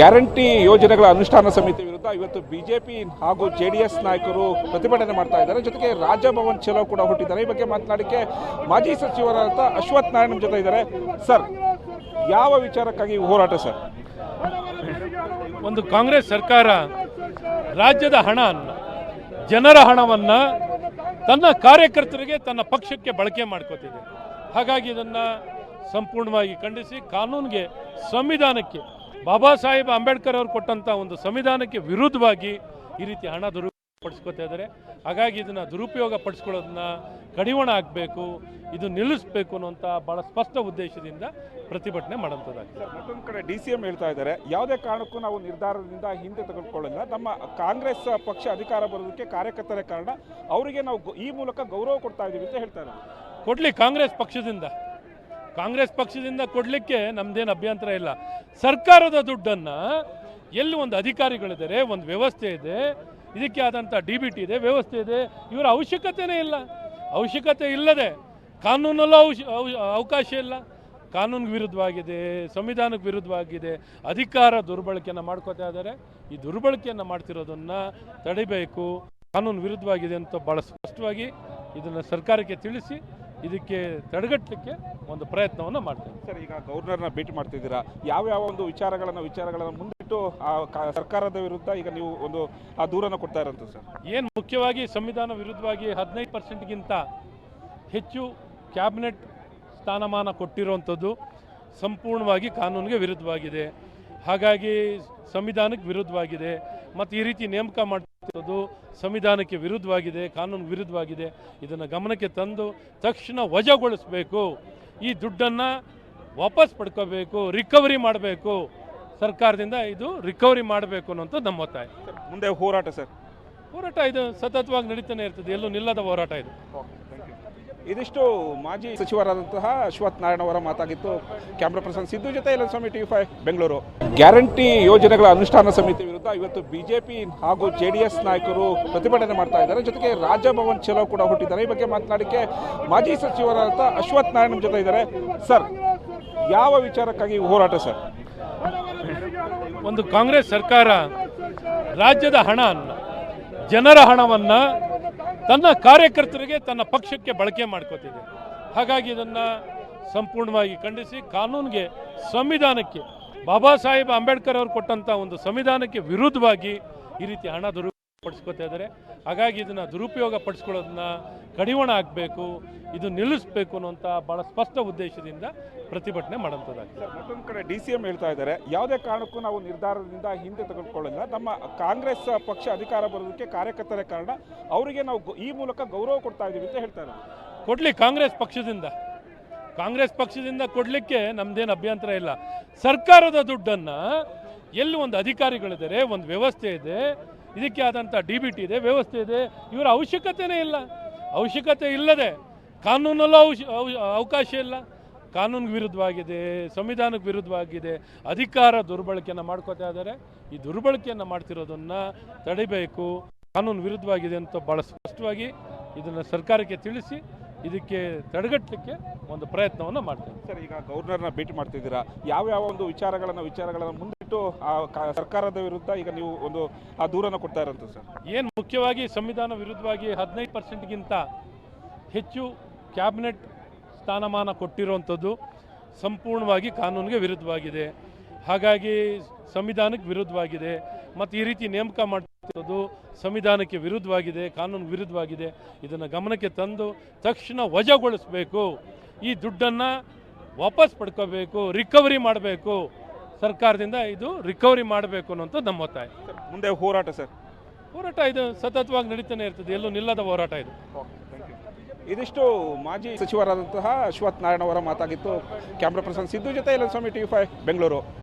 Guarantee ಯೋಜನೆಗಳ ಅನುಷ್ಠಾನ ಸಮಿತಿ ವಿರುದ್ಧ ಇವತ್ತು ಬಿಜೆಪಿ ಹಾಗೂ ಜೆ ಡಿ ಎಸ್ ನಾಯಕರು ಪ್ರತಿಭಟನೆ ಮಾಡ್ತಾ ಇದ್ದಾರೆ. ಜೊತೆಗೆ ರಾಜಭವನ್ ಚಲೋ ಕೂಡ ಹುಟ್ಟಿದ್ದಾರೆ. ಈ ಬಗ್ಗೆ ಮಾತನಾಡಕ್ಕೆ ಮಾಜಿ ಸಚಿವರಾದ ಅಶ್ವಥ್ ನಾರಾಯಣ ಜೊತೆ ಇದ್ದಾರೆ. ಸರ್, ಯಾವ ವಿಚಾರಕ್ಕಾಗಿ ಹೋರಾಟ ಸರ್? ಒಂದು ಕಾಂಗ್ರೆಸ್ ಸರ್ಕಾರ ರಾಜ್ಯದ ಹಣ ಜನರ ಹಣವನ್ನು ತನ್ನ ಕಾರ್ಯಕರ್ತರಿಗೆ ತನ್ನ ಪಕ್ಷಕ್ಕೆ ಬಳಕೆ ಮಾಡ್ಕೋತಿದೆ. ಹಾಗಾಗಿ ಇದನ್ನು ಸಂಪೂರ್ಣವಾಗಿ ಖಂಡಿಸಿ, ಕಾನೂನಿಗೆ, ಸಂವಿಧಾನಕ್ಕೆ ಬಾಬಾ ಸಾಹೇಬ್ ಅಂಬೇಡ್ಕರ್ ಅವರು ಕೊಟ್ಟಂಥ ಒಂದು ಸಂವಿಧಾನಕ್ಕೆ ವಿರುದ್ಧವಾಗಿ ಈ ರೀತಿ ಹಣ ದುರುಪಯೋಗಪಡಿಸ್ಕೊತಾ ಇದ್ದಾರೆ. ಹಾಗಾಗಿ ಇದನ್ನು ದುರುಪಯೋಗ ಪಡಿಸ್ಕೊಳ್ಳೋದನ್ನ ಕಡಿವಾಣ ಆಗಬೇಕು ಇದು ನಿಲ್ಲಿಸಬೇಕು ಅನ್ನುವಂಥ ಭಾಳ ಸ್ಪಷ್ಟ ಉದ್ದೇಶದಿಂದ ಪ್ರತಿಭಟನೆ ಮಾಡೋಂಥದ್ದಾಗ್ತದೆ ಸರ್ ಮತ್ತೊಂದು ಕಡೆ ಡಿ ಸಿ ಎಂ ಹೇಳ್ತಾ ಇದ್ದಾರೆ ಯಾವುದೇ ಕಾರಣಕ್ಕೂ ನಾವು ನಿರ್ಧಾರದಿಂದ ಹಿಂದೆ ತೆಗೆದುಕೊಳ್ಳಿಲ್ಲ ನಮ್ಮ ಕಾಂಗ್ರೆಸ್ ಪಕ್ಷ ಅಧಿಕಾರ ಬರೋದಕ್ಕೆ ಕಾರ್ಯಕರ್ತರೇ ಕಾರಣ. ಅವರಿಗೆ ನಾವು ಈ ಮೂಲಕ ಗೌರವ ಕೊಡ್ತಾ ಇದ್ದೀವಿ ಅಂತ ಹೇಳ್ತಾರೆ ಕೊಡ್ಲಿ ಕಾಂಗ್ರೆಸ್ ಪಕ್ಷದಿಂದ. ಕಾಂಗ್ರೆಸ್ ಪಕ್ಷದಿಂದ ಕೊಡಲಿಕ್ಕೆ ನಮ್ದೇನು ಅಭ್ಯಂತರ ಇಲ್ಲ. ಸರ್ಕಾರದ ದುಡ್ಡನ್ನು ಎಲ್ಲಿ ಒಂದು ಅಧಿಕಾರಿಗಳಿದ್ದಾರೆ, ಒಂದು ವ್ಯವಸ್ಥೆ ಇದೆ, ಇದಕ್ಕೆ ಆದಂಥ ಡಿ ಬಿ ಟಿ ಇದೆ, ವ್ಯವಸ್ಥೆ ಇದೆ, ಇವರ ಅವಶ್ಯಕತೆನೇ ಇಲ್ಲ. ಅವಶ್ಯಕತೆ ಇಲ್ಲದೆ ಕಾನೂನಲ್ಲೂ ಅವಕಾಶ ಇಲ್ಲ. ಕಾನೂನಿಗೆ ವಿರುದ್ಧವಾಗಿದೆ, ಸಂವಿಧಾನಕ್ಕೆ ವಿರುದ್ಧವಾಗಿದೆ, ಅಧಿಕಾರ ದುರ್ಬಳಕೆಯನ್ನು ಮಾಡ್ಕೋತಾ ಇದ್ದಾರೆ. ಈ ದುರ್ಬಳಕೆಯನ್ನು ಮಾಡ್ತಿರೋದನ್ನು ತಡಿಬೇಕು. ಕಾನೂನು ವಿರುದ್ಧವಾಗಿದೆ ಅಂತ ಭಾಳ ಸ್ಪಷ್ಟವಾಗಿ ಇದನ್ನು ಸರ್ಕಾರಕ್ಕೆ ತಿಳಿಸಿ ಇದಕ್ಕೆ ತಡೆಗಟ್ಟಲಿಕ್ಕೆ ಒಂದು ಪ್ರಯತ್ನವನ್ನು ಮಾಡ್ತೇವೆ ಸರ್ ಈಗ ಗವರ್ನರ್ನ ಭೇಟಿ ಮಾಡ್ತಿದ್ದೀರಾ? ಯಾವ ಯಾವ ಒಂದು ವಿಚಾರಗಳನ್ನ ವಿಚಾರಗಳನ್ನ ಮುಂದಿಟ್ಟು ಆ ಸರ್ಕಾರದ ವಿರುದ್ಧ ಈಗ ನೀವು ಒಂದು ಆ ದೂರನ್ನು ಕೊಡ್ತಾ ಇರೋಂಥ ಸರ್? ಏನು ಮುಖ್ಯವಾಗಿ ಸಂವಿಧಾನ ವಿರುದ್ಧವಾಗಿ ಹದಿನೈದು ಪರ್ಸೆಂಟ್ಗಿಂತ ಹೆಚ್ಚು ಕ್ಯಾಬಿನೆಟ್ ಸ್ಥಾನಮಾನ ಕೊಟ್ಟಿರುವಂಥದ್ದು ಸಂಪೂರ್ಣವಾಗಿ ಕಾನೂನಿಗೆ ವಿರುದ್ಧವಾಗಿದೆ. ಹಾಗಾಗಿ ಸಂವಿಧಾನಕ್ಕೆ ವಿರುದ್ಧವಾಗಿದೆ. ಮತ್ತು ಈ ರೀತಿ ನೇಮಕ ಮಾಡ್ತಿರೋದು ಸಂವಿಧಾನಕ್ಕೆ ವಿರುದ್ಧವಾಗಿದೆ ಕಾನೂನು ವಿರುದ್ಧವಾಗಿದೆ. ಇದನ್ನು ಗಮನಕ್ಕೆ ತಂದು ತಕ್ಷಣ ವಜಾಗೊಳಿಸಬೇಕು. ಈ ದುಡ್ಡನ್ನು ವಾಪಸ್ ಪಡ್ಕೋಬೇಕು ರಿಕವರಿ ಮಾಡಬೇಕು. ಸರ್ಕಾರದಿಂದ ಇದು ರಿಕವರಿ ಮಾಡಬೇಕು ಅನ್ನೋಂಥದ್ದು ನಮ್ಮ ಒತ್ತಾಯ. ಮುಂದೆ ಹೋರಾಟ ಸರ್. ಹೋರಾಟ ಇದು ಸತತವಾಗಿ ನಡೀತಾನೆ ಇರ್ತದೆ ಎಲ್ಲೂ ನಿಲ್ಲದ ಹೋರಾಟ ಇದು. ಇದಿಷ್ಟು ಮಾಜಿ ಸಚಿವರಾದಂತಹ ಅಶ್ವಥ್ ನಾರಾಯಣ ಅವರ ಮಾತಾಗಿತ್ತು. ಕ್ಯಾಮ್ರಾ ಪರ್ಸನ್ ಸಿದ್ದು ಜೊತೆ ಇಲ್ಲ ಸ್ವಾಮಿ ಟಿ ಫೈವ್, ಬೆಂಗಳೂರು. ಗ್ಯಾರಂಟಿ ಯೋಜನೆಗಳ ಅನುಷ್ಠಾನ ಸಮಿತಿ ವಿರುದ್ಧ ಇವತ್ತು ಬಿಜೆಪಿ ಹಾಗೂ ಜೆ ಡಿ ಎಸ್ ನಾಯಕರು ಪ್ರತಿಭಟನೆ ಮಾಡ್ತಾ ಇದ್ದಾರೆ. ಜೊತೆಗೆ ರಾಜಭವನ್ ಚಲೋ ಕೂಡ ಹುಟ್ಟಿದ್ದಾರೆ. ಈ ಬಗ್ಗೆ ಮಾತನಾಡಿಕೆ ಮಾಜಿ ಸಚಿವರಾದಂಥ ಅಶ್ವಥ್ ನಾರಾಯಣ ಜೊತೆ ಇದ್ದಾರೆ. ಸರ್, ಯಾವ ವಿಚಾರಕ್ಕಾಗಿ ಹೋರಾಟ ಸರ್? ಒಂದು ಕಾಂಗ್ರೆಸ್ ಸರ್ಕಾರ ರಾಜ್ಯದ ಹಣ ಜನರ ಹಣವನ್ನು ತನ್ನ ಕಾರ್ಯಕರ್ತರಿಗೆ ತನ್ನ ಪಕ್ಷಕ್ಕೆ ಬಳಕೆ ಮಾಡ್ಕೋತಿದೆ. ಹಾಗಾಗಿ ಇದನ್ನು ಸಂಪೂರ್ಣವಾಗಿ ಖಂಡಿಸಿ ಕಾನೂನಿಗೆ ಸಂವಿಧಾನಕ್ಕೆ ಬಾಬಾ ಸಾಹೇಬ್ ಅಂಬೇಡ್ಕರ್ ಅವರು ಕೊಟ್ಟಂಥ ಒಂದು ಸಂವಿಧಾನಕ್ಕೆ ವಿರುದ್ಧವಾಗಿ ಈ ರೀತಿ ಹಣ ದುರುಪಡಿಸ್ಕೋತಾ ಇದ್ದಾರೆ. ಹಾಗಾಗಿ ಇದನ್ನು ದುರುಪಯೋಗ ಪಡಿಸ್ಕೊಳ್ಳೋದನ್ನ ಕಡಿವಾಣ ಆಗಬೇಕು ಇದು ನಿಲ್ಲಿಸಬೇಕು ಅನ್ನುವಂಥ ಭಾಳ ಸ್ಪಷ್ಟ ಉದ್ದೇಶದಿಂದ ಪ್ರತಿಭಟನೆ ಮಾಡೋಂಥದ್ದಾಗ್ತದೆ ಸರ್ ಮತ್ತೊಂದು ಕಡೆ ಡಿ ಸಿ ಎಂ ಹೇಳ್ತಾ ಇದ್ದಾರೆ ಯಾವುದೇ ಕಾರಣಕ್ಕೂ ನಾವು ನಿರ್ಧಾರದಿಂದ ಹಿಂದೆ ತೆಗೆದುಕೊಳ್ಳಲ್ಲ. ನಮ್ಮ ಕಾಂಗ್ರೆಸ್ ಪಕ್ಷ ಅಧಿಕಾರ ಬರೋದಕ್ಕೆ ಕಾರ್ಯಕರ್ತರ ಕಾರಣ ಅವರಿಗೆ ನಾವು ಈ ಮೂಲಕ ಗೌರವ ಕೊಡ್ತಾ ಇದ್ದೀವಿ ಅಂತ ಹೇಳ್ತಾರೆ ಕೊಡ್ಲಿ ಕಾಂಗ್ರೆಸ್ ಪಕ್ಷದಿಂದ. ಕಾಂಗ್ರೆಸ್ ಪಕ್ಷದಿಂದ ಕೊಡಲಿಕ್ಕೆ ನಮ್ದೇನು ಅಭ್ಯಂತರ ಇಲ್ಲ. ಸರ್ಕಾರದ ದುಡ್ಡನ್ನು ಎಲ್ಲಿ ಒಂದು ಅಧಿಕಾರಿಗಳಿದ್ದಾರೆ ಒಂದು ವ್ಯವಸ್ಥೆ ಇದೆ ಇದಕ್ಕೆ ಆದಂಥ ಡಿ ಬಿ ಟಿ ಇದೆ, ವ್ಯವಸ್ಥೆ ಇದೆ. ಇವರ ಅವಶ್ಯಕತೆನೇ ಇಲ್ಲ. ಅವಶ್ಯಕತೆ ಇಲ್ಲದೆ ಕಾನೂನಲ್ಲೂ ಅವಕಾಶ ಇಲ್ಲ. ಕಾನೂನಿಗೆ ವಿರುದ್ಧವಾಗಿದೆ, ಸಂವಿಧಾನಕ್ಕೆ ವಿರುದ್ಧವಾಗಿದೆ, ಅಧಿಕಾರ ದುರ್ಬಳಕೆಯನ್ನು ಮಾಡ್ಕೋತಾ ಇದ್ದಾರೆ. ಈ ದುರ್ಬಳಕೆಯನ್ನು ಮಾಡ್ತಿರೋದನ್ನು ತಡಿಬೇಕು. ಕಾನೂನು ವಿರುದ್ಧವಾಗಿದೆ ಅಂತ ಭಾಳ ಸ್ಪಷ್ಟವಾಗಿ ಇದನ್ನು ಸರ್ಕಾರಕ್ಕೆ ತಿಳಿಸಿ, ಇದಕ್ಕೆ ತಡೆಗಟ್ಟಲಿಕ್ಕೆ ಒಂದು ಪ್ರಯತ್ನವನ್ನು ಮಾಡ್ತೇವೆ ಸರ್, ಈಗ ಗವರ್ನರ್ನ ಭೇಟಿ ಮಾಡ್ತಿದ್ದೀರಾ? ಯಾವ ಯಾವ ಒಂದು ವಿಚಾರಗಳನ್ನು, ವಿಚಾರಗಳನ್ನ ಮುಂದಿಟ್ಟು ಆ ಸರ್ಕಾರದ ವಿರುದ್ಧ ಈಗ ನೀವು ಒಂದು, ಆ ದೂರನ್ನು ಕೊಡ್ತಾ ಇರೋದು ಸರ್. ಏನು ಮುಖ್ಯವಾಗಿ ಸಂವಿಧಾನ ವಿರುದ್ಧವಾಗಿ ಹದಿನೈದು ಪರ್ಸೆಂಟ್ಗಿಂತ ಹೆಚ್ಚು ಕ್ಯಾಬಿನೆಟ್ ಸ್ಥಾನಮಾನ ಕೊಟ್ಟಿರುವಂಥದ್ದು ಸಂಪೂರ್ಣವಾಗಿ ಕಾನೂನಿಗೆ ವಿರುದ್ಧವಾಗಿದೆ. ಹಾಗಾಗಿ ಸಂವಿಧಾನಕ್ಕೆ ವಿರುದ್ಧವಾಗಿದೆ. ಮತ್ತು ಈ ರೀತಿ ನೇಮಕ ಮಾಡ್ತಿರೋದು ಸಂವಿಧಾನಕ್ಕೆ ವಿರುದ್ಧವಾಗಿದೆ, ಕಾನೂನಿಗೆ ವಿರುದ್ಧವಾಗಿದೆ. ಇದನ್ನು ಗಮನಕ್ಕೆ ತಂದು ತಕ್ಷಣ ವಜಾಗೊಳಿಸಬೇಕು. ಈ ದುಡ್ಡನ್ನು ವಾಪಸ್ ಪಡ್ಕೋಬೇಕು, ರಿಕವರಿ ಮಾಡಬೇಕು. ಸರ್ಕಾರದಿಂದ ಇದು ರಿಕವರಿ ಮಾಡಬೇಕು ಅನ್ನೋಂಥದ್ದು ನಮ್ಮ ಒತ್ತಾಯ. ಮುಂದೆ ಹೋರಾಟ ಸರ್. ಹೋರಾಟ ಇದು ಸತತವಾಗಿ ನಡೀತಾನೆ ಇರ್ತದೆ. ಎಲ್ಲೂ ನಿಲ್ಲದ ಹೋರಾಟ ಇದು. ಇದಿಷ್ಟು ಮಾಜಿ ಸಚಿವರಾದಂತಹ ಅಶ್ವಥ್ ನಾರಾಯಣ ಅವರ ಮಾತಾಗಿತ್ತು. ಕ್ಯಾಮ್ರಾ ಪರ್ಸನ್ ಸಿದ್ದು ಜೊತೆ ಎಲ್ಲ ಸ್ವಾಮಿ ಟಿ ಫೈವ್ ಬೆಂಗಳೂರು.